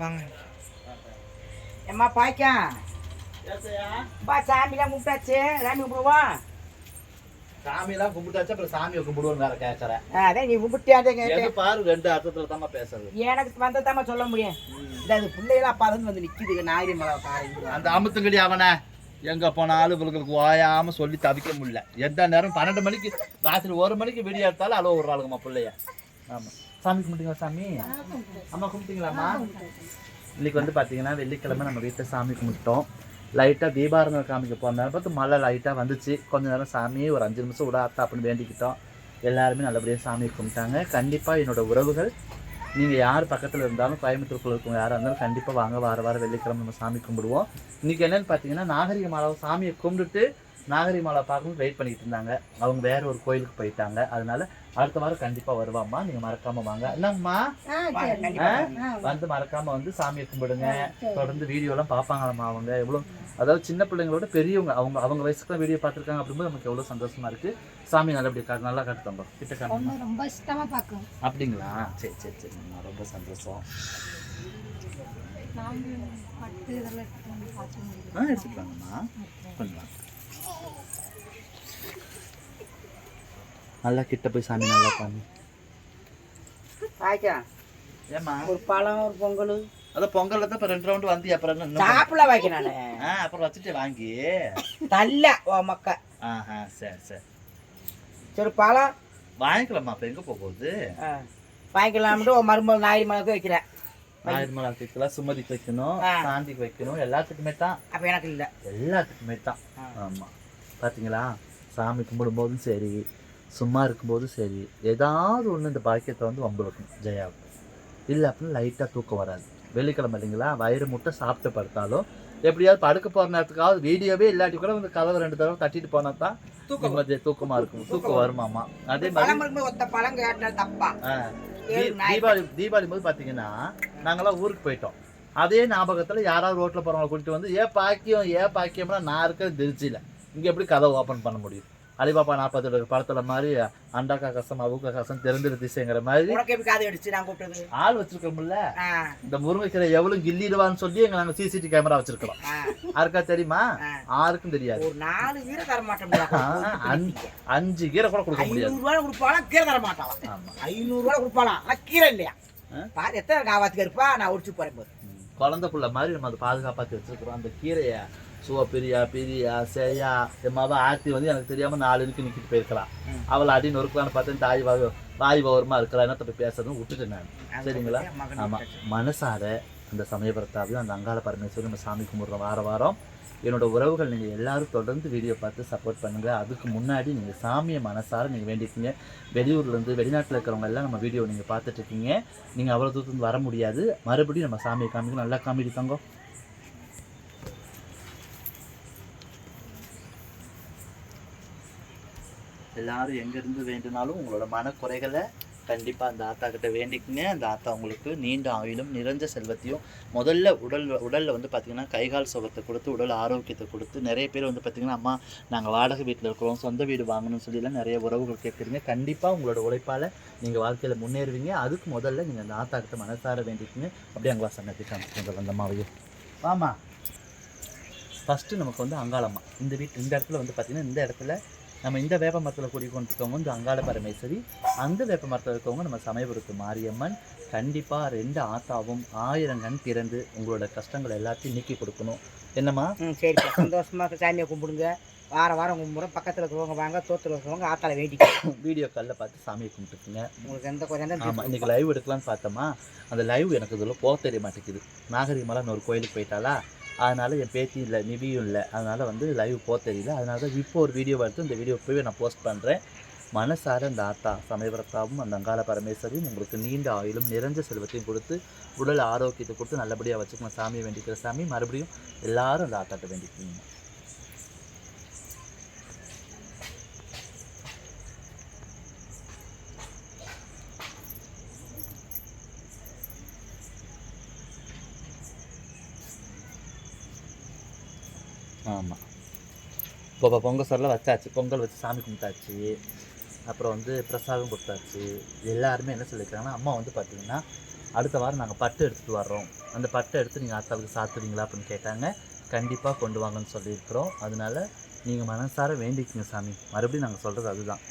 வாங்க. ஏம்மா பாய்க்கா? பா சாமிலாம் கும்பிட்டாச்சு. சாமி கும்பிடுவோம் சாமியெல்லாம் கும்பிட்டாச்சு அப்புறம் சாமியை கும்பிடுவோம் வேற அதான் நீ கேட்டேன். பாரு ரெண்டு அர்த்தத்துல தாம்மா பேசுறது. எனக்கு வந்ததாம்மா சொல்ல முடியும். இந்த அது பிள்ளைகளாம் அப்பா வந்து வந்து நிற்கிது ஞாயிறு மலை அந்த அமுத்துங்கடி அவனை. எங்க போனாலும் இவங்களுக்கு ஓயாம சொல்லி தவிக்க முடியல. எந்த நேரம் பன்னெண்டு மணிக்கு ராத்திரி ஒரு மணிக்கு வெடி எடுத்தாலும் அளவு விடுறாளுங்கம்மா பிள்ளைய. ஆமா. சாமி கும்பிட்டீங்களா சாமி. அம்மா கும்பிட்டீங்களாம்மா? இன்னைக்கு வந்து பார்த்தீங்கன்னா வெள்ளிக்கிழமை நம்ம வீட்டில் சாமி கும்பிட்டோம். லைட்டாக தீபாரதனை காமிக்க போன பார்த்து மழை லைட்டாக வந்துச்சு. கொஞ்ச நேரம் சாமி ஒரு அஞ்சு நிமிஷம் விடாத்தா அப்படின்னு வேண்டிக்கிட்டோம். எல்லாருமே நல்லபடியாக சாமி கும்பிட்டாங்க. கண்டிப்பாக என்னோட உறவுகள் நீங்கள் யார் பக்கத்தில் இருந்தாலும் கோயம்புத்தூருக்குள்ள இருக்கவங்க யாராக இருந்தாலும் கண்டிப்பாக வாங்க வார வாரம் வெள்ளிக்கிழமை நம்ம சாமி கும்பிடுவோம். இன்னைக்கு என்னென்னு பார்த்தீங்கன்னா நாகரிக மாலாவை சாமியை கும்பிட்டுட்டு நாகரிக மாலா பார்க்கணும் வெயிட் பண்ணிட்டு இருந்தாங்க. அவங்க வேற ஒரு கோயிலுக்கு போயிட்டாங்க. அதனால அடுத்த வாரம் கண்டிப்பாக வருவாம்மா. நீங்கள் மறக்காம வாங்க. என்னங்கம்மா வந்து மறக்காம வந்து சாமியை கும்பிடுங்க. தொடர்ந்து வீடியோலாம் பார்ப்பாங்களாம்மா அவங்க. எவ்வளோ அதாவது சின்ன பிள்ளைங்களோட பெரியவங்க அவங்க அவங்க வயசுக்கு வீடியோ பார்த்துருக்காங்க அப்படிங்கும்போது நமக்கு எவ்வளோ சந்தோஷமா இருக்கு. சாமி நல்லபடியா நல்லா காட்டுத்தாங்க கிட்ட காட்டுங்க ரொம்ப ரொம்ப இஷ்டமா பார்க்கும். அப்படிங்களா? சரி சரி சரிங்கம்மா ரொம்ப சந்தோஷம். ஆ எடுத்துக்கலாங்கம்மா பண்ணலாம் நல்லா கிட்ட போய் சாமி நல்லா பண்ணு பாய்க்கா ஏம்மா? ஒரு பழம் ஒரு பொங்கல். அதான் பொங்கல்ல தான் இப்போ ரெண்டு ரவுண்டு வந்து அப்புறம் என்ன சாப்பிட வைக்க நான். ஆ அப்புறம் வச்சுட்டு வாங்கி. தள்ள ஓ மக்க. ஆஹா சரி சரி. சரி பழம். வாங்கிக்கலாமா அப்போ எங்கே போக போகுது? ஆ, வாங்கிக்கலாம்ட்டு ஒரு மருமகள் ஞாயிறு மலைக்கு வைக்கிறேன் ஆயிரம் மலை வைக்கலாம் சுமதிக்கு வைக்கணும். சாந்திக்கு வைக்கணும் எல்லாத்துக்குமே தான். அப்போ எனக்கு இல்லை. எல்லாத்துக்குமே தான். ஆமாம் பார்த்தீங்களா சாமி கும்பிடும்போதும் சரி சும்மா இருக்கும்போதும் சரி ஏதாவது ஒன்று இந்த பாக்கியத்தை வந்து வம்பு வைக்கணும் ஜெயாவுக்கு இல்லை அப்படின்னு லைட்டாக தூக்கம் வராது. வெள்ளிக்கிழமை இல்லைங்களா? வயிறு முட்டை சாப்பிட்டு படுத்தாலும் எப்படியாவது படுக்க போகிற நேரத்துக்காவது வீடியோவே இல்லாட்டி கூட வந்து கதவை ரெண்டு தடவை தட்டிட்டு போனால் தான் தூக்கம் தூக்கமாக இருக்கும். தூக்கம் வருமாமா? அதே மாதிரி தீபாவளி தீபாவளி போது பார்த்தீங்கன்னா நாங்களாம் ஊருக்கு போயிட்டோம். அதே ஞாபகத்தில் யாராவது ரோட்டில் போகிறவங்க கூட்டிட்டு வந்து ஏன் பாக்கியம் ஏன் பாக்கியம்னா நான் இருக்கிறது திருச்சியில். இங்கே எப்படி கதவை ஓப்பன் பண்ண முடியும்? அலிபாபா நாற்பது படத்தில் மாதிரி அண்டாக்கா கசம் அவுக்கா கசம் தெரிஞ்சிரு திசைங்கிற மாதிரி உனக்கு எப்படி காது அடிச்சு நான் கூப்பிட்டது? ஆள் வச்சிருக்கோம்ல. இந்த முருங்கைக்கீரை எவ்வளவு கிள்ளிடுவான்னு சொல்லி எங்க நாங்கள் சிசிடிவி கேமரா வச்சிருக்கிறோம். ஆ. யாருக்கா தெரியுமா. யாருக்கும் தெரியாது. நாலு கீரை தர மாட்டோம்ல ஆ, அஞ்சு கீரை கூட கொடுக்க முடியாது. ஐநூறு ரூபாய் கொடுப்பாலாம் கீரை தர மாட்டான் ஐநூறு ரூபாய் கொடுப்பாலாம் கீரை இல்லையா? எத்தனை காவாத்துக்கு இருப்பா? நான் ஒடிச்சு போறேன். குழந்தை புள்ள மாதிரி நம்ம அதை பாதுகாப்பாத்தி வச்சிருக்கிறோம். அந்த கீரையை சுவ பிரியா பிரியா செய்யா என் மவ ஆர்த்தி வந்து எனக்கு தெரியாம நாலு இருக்கு நிக்கிட்டு போயிருக்கலாம். அவளை அடி நொறுக்கலான்னு பார்த்தேன் தாய் வாய் வாய் பவரமா இருக்கிறா என்னத்த போய் பேசுறதுன்னு விட்டுட்டேன் நான். சரிங்களா? ஆமா. மனசார அந்த சமயபுரத்தாவையும் அந்த அங்காள பரமேஸ்வரி நம்ம சாமி கும்பிட்றோம் வார வாரம். என்னோட உறவுகள் நீங்கள் எல்லாரும் தொடர்ந்து வீடியோ பார்த்து சப்போர்ட் பண்ணுங்கள் அதுக்கு முன்னாடி நீங்கள் சாமியை மனசார நீங்கள் வேண்டியிருக்கீங்க. வெளியூர்லேருந்து வெளிநாட்டில் இருக்கிறவங்க எல்லாம் நம்ம வீடியோ நீங்கள் பார்த்துட்ருக்கீங்க. நீங்கள் அவ்வளோ தூரத்துலேருந்து வர முடியாது. மறுபடியும் நம்ம சாமியை காமிக்கணும் நல்லா காமிடி தங்கம். எல்லாரும் எங்கேருந்து வேண்டுனாலும் உங்களோட மனக்குறைகளை கண்டிப்பாக அந்த ஆத்தா கிட்ட வேண்டிக்குங்க. அந்த ஆத்தா உங்களுக்கு நீண்ட ஆயுளும் நிறைஞ்ச செல்வத்தையும் முதல்ல உடல் உடலில் வந்து பார்த்திங்கன்னா கைகால் சுகத்தை கொடுத்து உடல் ஆரோக்கியத்தை கொடுத்து நிறைய பேர் வந்து பார்த்திங்கன்னா அம்மா நாங்கள் வாடகை வீட்டில் இருக்கிறோம் சொந்த வீடு வாங்கணும்னு சொல்லிலாம் நிறைய உறவுகள் கேட்குறீங்க. கண்டிப்பாக உங்களோட உழைப்பால் நீங்கள் வாழ்க்கையில் முன்னேறுவீங்க. அதுக்கு முதல்ல நீங்கள் அந்த ஆத்தா கிட்ட மனசார வேண்டிக்குங்க. அப்படியே அங்கே சன்னதி காமிச்சுக்கோங்க அந்த அம்மாவையும் வாமா ஃபஸ்ட்டு நமக்கு வந்து அங்காளம்மா. இந்த வீட்டு இந்த இடத்துல வந்து பார்த்திங்கன்னா இந்த இடத்துல நம்ம இந்த வேப்ப மரத்தில் குடி கொண்டிருக்கவங்க இந்த அங்காள பரமேஸ்வரி அந்த வேப்ப மரத்தில் இருக்கவங்க நம்ம சமயபுரத்து மாரியம்மன். கண்டிப்பாக ரெண்டு ஆத்தாவும் ஆயிரம் கண் திறந்து உங்களோட கஷ்டங்கள் எல்லாத்தையும் நீக்கி கொடுக்கணும். என்னம்மா? ம் சரிப்பா. சந்தோஷமா சாமியை கும்பிடுங்க. வார வாரம் கும்பிடுறோம் பக்கத்தில் இருக்கிறவங்க வாங்க தோத்தில் இருக்கிறவங்க ஆத்தால வேண்டிக்க. வீடியோ காலில் பார்த்து சாமியை கும்பிட்டுக்குங்க. உங்களுக்கு எந்த குறைந்த ஆமாம் இன்னைக்கு லைவ் எடுக்கலாம்னு பார்த்தோமா அந்த லைவ் எனக்கு இதில் போக தெரிய மாட்டேங்குது. நாகரிகமெல்லாம் ஒரு கோயிலுக்கு போயிட்டாளா? அதனால் என் பேத்தியும் இல்லை நிவியும் இல்லை. அதனால் வந்து லைவ் போக தெரியல. அதனால தான் இப்போ ஒரு வீடியோ எடுத்து இந்த வீடியோ போய் நான் போஸ்ட் பண்ணுறேன் மனசார அந்த ஆத்தா சமயபுரத்தாவும் அந்த அங்காள பரமேஸ்வரியும் உங்களுக்கு நீண்ட ஆயிலும் நிறைஞ்ச செல்வத்தையும் கொடுத்து உடல் ஆரோக்கியத்தை கொடுத்து நல்லபடியாக வச்சுக்கணும். சாமியை வேண்டிக்கிற சாமி மறுபடியும் எல்லாரும் அந்த ஆத்தாட்ட வேண்டிக்கணும். ஆமாம் இப்போ இப்போ பொங்கல் சொல்ல வச்சாச்சு. பொங்கல் வச்சு சாமி கும்பிட்டாச்சு. அப்புறம் வந்து பிரசாதம் கொடுத்தாச்சு. எல்லாருமே என்ன சொல்லியிருக்காங்கன்னா அம்மா வந்து பார்த்தீங்கன்னா அடுத்த வாரம் நாங்கள் பட்டு எடுத்துகிட்டு வர்றோம். அந்த பட்டை எடுத்து நீங்கள் ஆத்தாளுக்கு சாத்துவீங்களா அப்படின்னு கேட்டாங்க. கண்டிப்பாக கொண்டு வாங்கன்னு சொல்லியிருக்கிறோம். அதனால நீங்கள் மனசார வேண்டிக்கிங்க சாமி. மறுபடியும் நாங்கள் சொல்கிறது அதுதான்.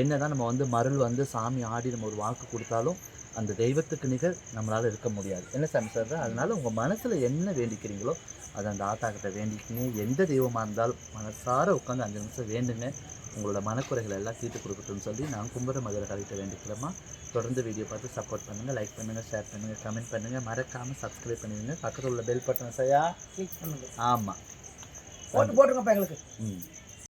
என்னதான் நம்ம வந்து மருள் வந்து சாமி ஆடி நம்ம ஒரு வாக்கு கொடுத்தாலும் அந்த தெய்வத்துக்கு நிகர் நம்மளால் இருக்க முடியாது. என்ன சாமி சொல்கிறேன் அதனால உங்கள் மனசில் என்ன வேண்டிக்கிறீங்களோ அதை அந்த ஆத்தா கிட்ட வேண்டிக்கிங்க எந்த தெய்வமாக இருந்தாலும் மனசார உட்காந்து அஞ்சு நிமிஷம் வேண்டுங்க. உங்களோட மனக்குறைகள் எல்லாம் தீர்த்து கொடுக்கட்டும்னு சொல்லி நான் கும்புற மதுரை கலைகிட்ட வேண்டிக்கிறோமா தொடர்ந்து வீடியோ பார்த்து சப்போர்ட் பண்ணுங்கள் லைக் பண்ணுங்கள் ஷேர் பண்ணுங்கள் கமெண்ட் பண்ணுங்கள் மறக்காமல் சப்ஸ்கிரைப் பண்ணுவீங்க பக்கத்தில் உள்ள பெல் பட்டன் சையா கிளிக் பண்ணுங்க. ஆமாம் போட்டு போட்டுருங்கப்பா எங்களுக்கு. ம்.